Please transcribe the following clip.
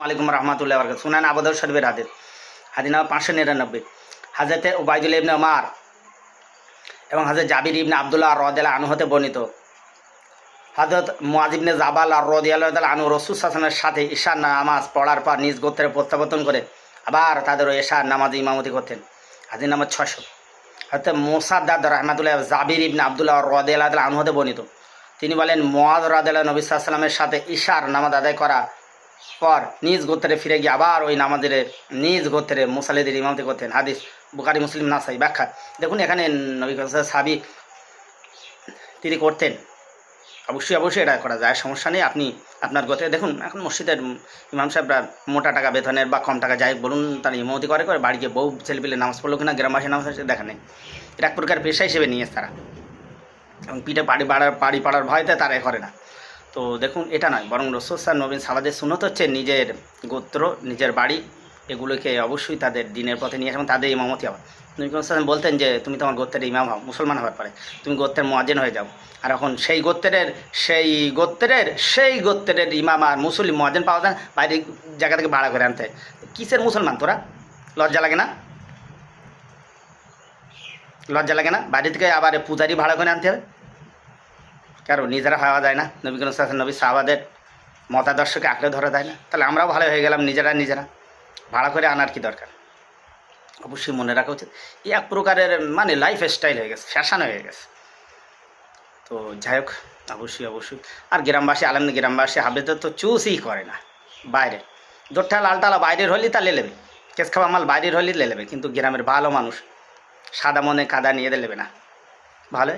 আলাইকুম রহমতুল্লাহ বরকাত শুনান আবদল শরীফের হাদিস হাদিস নাম্বার পাঁচশো নিরানব্বই। হাজরতে ওবায়দুল ইবনে ওমার এবং হাজরত জাবির ইবনে আবদুল্লাহ রদেলা আনু হতে বর্ণিত। হজরত মুয়াজিবনে জাবাল আর রদিয়াল আনু রসুল শাসনের সাথে ঈশার নামাজ পড়ার পর নিজ গোত্রে প্রত্যাবর্তন করে আবার তাদের ঈশার নামাজ ইমামতি করতেন। হাদিস নাম্বার ছশো হয়তো মোসাদ্দাদ রহমাতুল্লাহ জাবির ইবনে আবদুল্লাহ রদিয়াল আনু হতে বর্ণিত। তিনি বলেন মোয়াজ রাদিল্লাহ নবী সাল্লামের সাথে ঈশার নামাজ আদায় করা পর নিজ গোত্রে ফিরে গিয়ে আবার ওই নামাজের নিজ গোত্রে মুসালিদের ইমামতি করতেন। হাদিস বুকারি মুসলিম, নাসাই ব্যাখ্যা। দেখুন, এখানে নবী সাবি তিনি করতেন। অবশ্যই অবশ্যই এটা করা যায়, সমস্যা নেই। আপনি আপনার গোত্রে, দেখুন, এখন মসজিদের ইমাম সাহেবরা মোটা টাকা বেতনের বা কম টাকা যাই বলুন, তার ইমামতি করে করে বাড়ি গিয়ে বউ, ছেলেপিলে নামাজ পড়ল কিনা গ্রামবাসী নামাজ পড়ছে, দেখা নেই। এটা এক প্রকার পেশা হিসেবে নিয়েছে তারা। এবং পিঠে বাড়ি বাড়ার বাড়ি পাড়ার ভয়তে তারা করে না। তো দেখুন এটা নয় বরং রসুল স্যার নবীন সালাদের সুনত হচ্ছে নিজের গোত্র নিজের বাড়ি এগুলোকে অবশ্যই তাদের দিনের পথে নিয়ে আসে এবং তাদের ইমামতি হবে। নবী সালাম বলতেন যে তুমি তোমার গোত্রের ইমাম হও মুসলমান হওয়ার পরে। তুমি গোত্রের মোয়াজেন হয়ে যাও। আর এখন সেই গোত্রের সেই গোত্রের সেই গোত্রের ইমাম আর মুসলিম মোয়াজেন পাওয়া যায় না, বাইরে জায়গা থেকে ভাড়া করে আনতে। কিসের মুসলমান তোরা? লজ্জা লাগে না? লজ্জা লাগে না? বাইরে থেকে আবার পূজারি ভাড়া করে আনতে হবে? কারণ নিজেরা হওয়া যায় না। নবী করিম নবী সাহাবাদের মতাদর্শকে আঁকড়ে ধরা যায় না। তাহলে আমরাও ভালো হয়ে গেলাম, নিজেরা নিজেরা। ভাড়া করে আনার কি দরকার? অবশ্যই মনে রাখা উচিত। এই এক প্রকারের মানে লাইফ স্টাইল হয়ে গেছে ফ্যাশন হয়ে গেছে। তো যাই হোক, অবশ্যই অবশ্যই। আর গ্রামবাসী আলেম গ্রামবাসী হাবেদের তো চুজই করে না, বাইরে। দোরটা লালটালা বাইরের হলি তা লেলেবে। কেস খাওয়া মাল বাইরের হলি লেলেবে, কিন্তু গ্রামের ভালো মানুষ সাদা মনে কাদা নিয়ে দেলেবে না। ভালো?